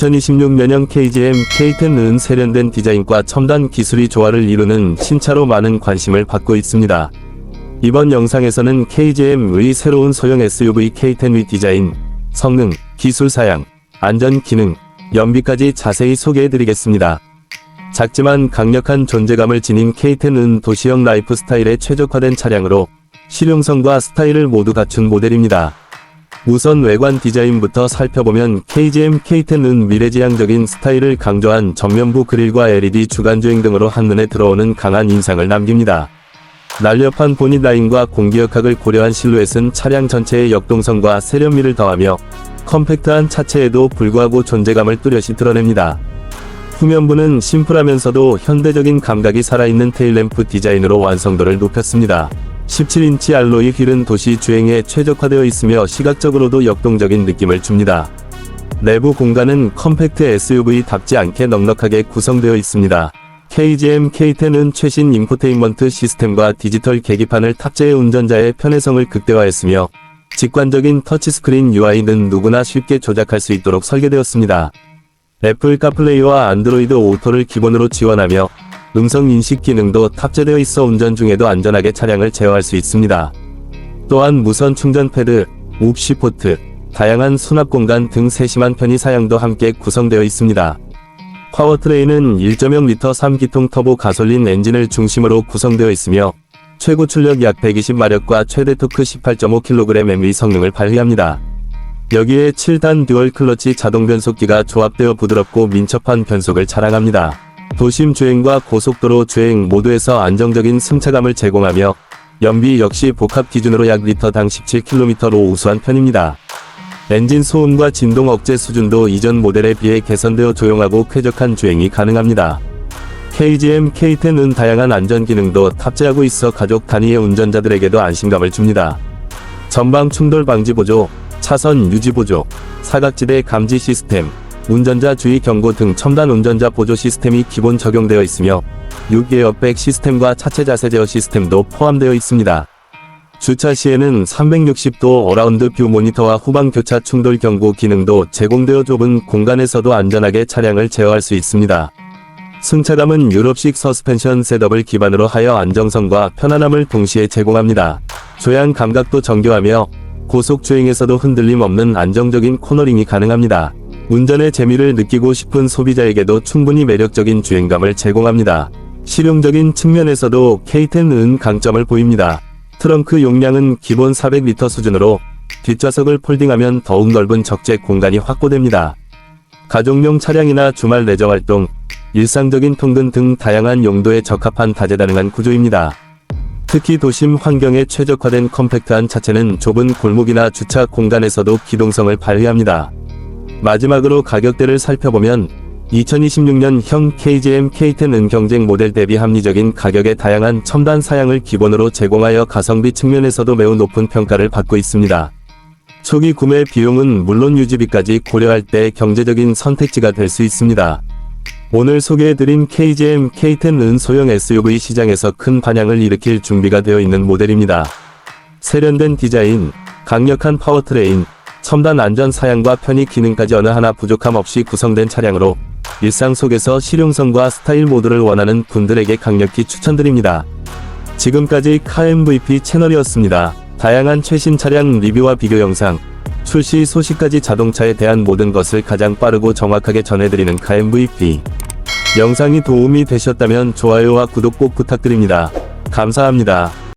2026년형 KGM K10은 세련된 디자인과 첨단 기술이 조화를 이루는 신차로 많은 관심을 받고 있습니다. 이번 영상에서는 KGM의 새로운 소형 SUV K10의 디자인, 성능, 기술 사양, 안전 기능, 연비까지 자세히 소개해드리겠습니다. 작지만 강력한 존재감을 지닌 K10은 도시형 라이프 스타일에 최적화된 차량으로 실용성과 스타일을 모두 갖춘 모델입니다. 우선 외관 디자인부터 살펴보면 KGM K10은 미래지향적인 스타일을 강조한 정면부 그릴과 LED 주간주행 등으로 한눈에 들어오는 강한 인상을 남깁니다. 날렵한 보닛 라인과 공기역학을 고려한 실루엣은 차량 전체의 역동성과 세련미를 더하며 컴팩트한 차체에도 불구하고 존재감을 뚜렷이 드러냅니다. 후면부는 심플하면서도 현대적인 감각이 살아있는 테일램프 디자인으로 완성도를 높였습니다. 17인치 알로이 휠은 도시 주행에 최적화되어 있으며 시각적으로도 역동적인 느낌을 줍니다. 내부 공간은 컴팩트 SUV답지 않게 넉넉하게 구성되어 있습니다. KGM K10은 최신 인포테인먼트 시스템과 디지털 계기판을 탑재해 운전자의 편의성을 극대화했으며 직관적인 터치스크린 UI는 누구나 쉽게 조작할 수 있도록 설계되었습니다. 애플 카플레이와 안드로이드 오토를 기본으로 지원하며 음성 인식 기능도 탑재되어 있어 운전 중에도 안전하게 차량을 제어할 수 있습니다. 또한 무선 충전 패드, 옵시 포트, 다양한 수납 공간 등 세심한 편의 사양도 함께 구성되어 있습니다. 파워트레인은 1.0L 3기통 터보 가솔린 엔진을 중심으로 구성되어 있으며 최고 출력 약 120마력과 최대 토크 18.5kg의 성능을 발휘합니다. 여기에 7단 듀얼 클러치 자동 변속기가 조합되어 부드럽고 민첩한 변속을 자랑합니다. 도심 주행과 고속도로 주행 모두에서 안정적인 승차감을 제공하며 연비 역시 복합 기준으로 약 리터당 17km로 우수한 편입니다. 엔진 소음과 진동 억제 수준도 이전 모델에 비해 개선되어 조용하고 쾌적한 주행이 가능합니다. KGM K10은 다양한 안전 기능도 탑재하고 있어 가족 단위의 운전자들에게도 안심감을 줍니다. 전방 충돌 방지 보조, 차선 유지 보조, 사각지대 감지 시스템, 운전자 주의 경고 등 첨단 운전자 보조 시스템이 기본 적용되어 있으며 6에어백 시스템과 차체 자세 제어 시스템도 포함되어 있습니다. 주차 시에는 360도 어라운드 뷰 모니터와 후방 교차 충돌 경고 기능도 제공되어 좁은 공간에서도 안전하게 차량을 제어할 수 있습니다. 승차감은 유럽식 서스펜션 셋업을 기반으로 하여 안정성과 편안함을 동시에 제공합니다. 조향 감각도 정교하며 고속 주행에서도 흔들림 없는 안정적인 코너링이 가능합니다. 운전의 재미를 느끼고 싶은 소비자에게도 충분히 매력적인 주행감을 제공합니다. 실용적인 측면에서도 K10은 강점을 보입니다. 트렁크 용량은 기본 400리터 수준으로 뒷좌석을 폴딩하면 더욱 넓은 적재 공간이 확보됩니다. 가족용 차량이나 주말 레저 활동, 일상적인 통근 등 다양한 용도에 적합한 다재다능한 구조입니다. 특히 도심 환경에 최적화된 컴팩트한 차체는 좁은 골목이나 주차 공간에서도 기동성을 발휘합니다. 마지막으로 가격대를 살펴보면 2026년형 KGM K10은 경쟁 모델 대비 합리적인 가격의 다양한 첨단 사양을 기본으로 제공하여 가성비 측면에서도 매우 높은 평가를 받고 있습니다. 초기 구매 비용은 물론 유지비까지 고려할 때 경제적인 선택지가 될 수 있습니다. 오늘 소개해드린 KGM K10은 소형 SUV 시장에서 큰 반향을 일으킬 준비가 되어 있는 모델입니다. 세련된 디자인, 강력한 파워트레인, 첨단 안전 사양과 편의 기능까지 어느 하나 부족함 없이 구성된 차량으로 일상 속에서 실용성과 스타일 모두를 원하는 분들에게 강력히 추천드립니다. 지금까지 카MVP 채널이었습니다. 다양한 최신 차량 리뷰와 비교 영상, 출시 소식까지 자동차에 대한 모든 것을 가장 빠르고 정확하게 전해드리는 카MVP. 영상이 도움이 되셨다면 좋아요와 구독 꼭 부탁드립니다. 감사합니다.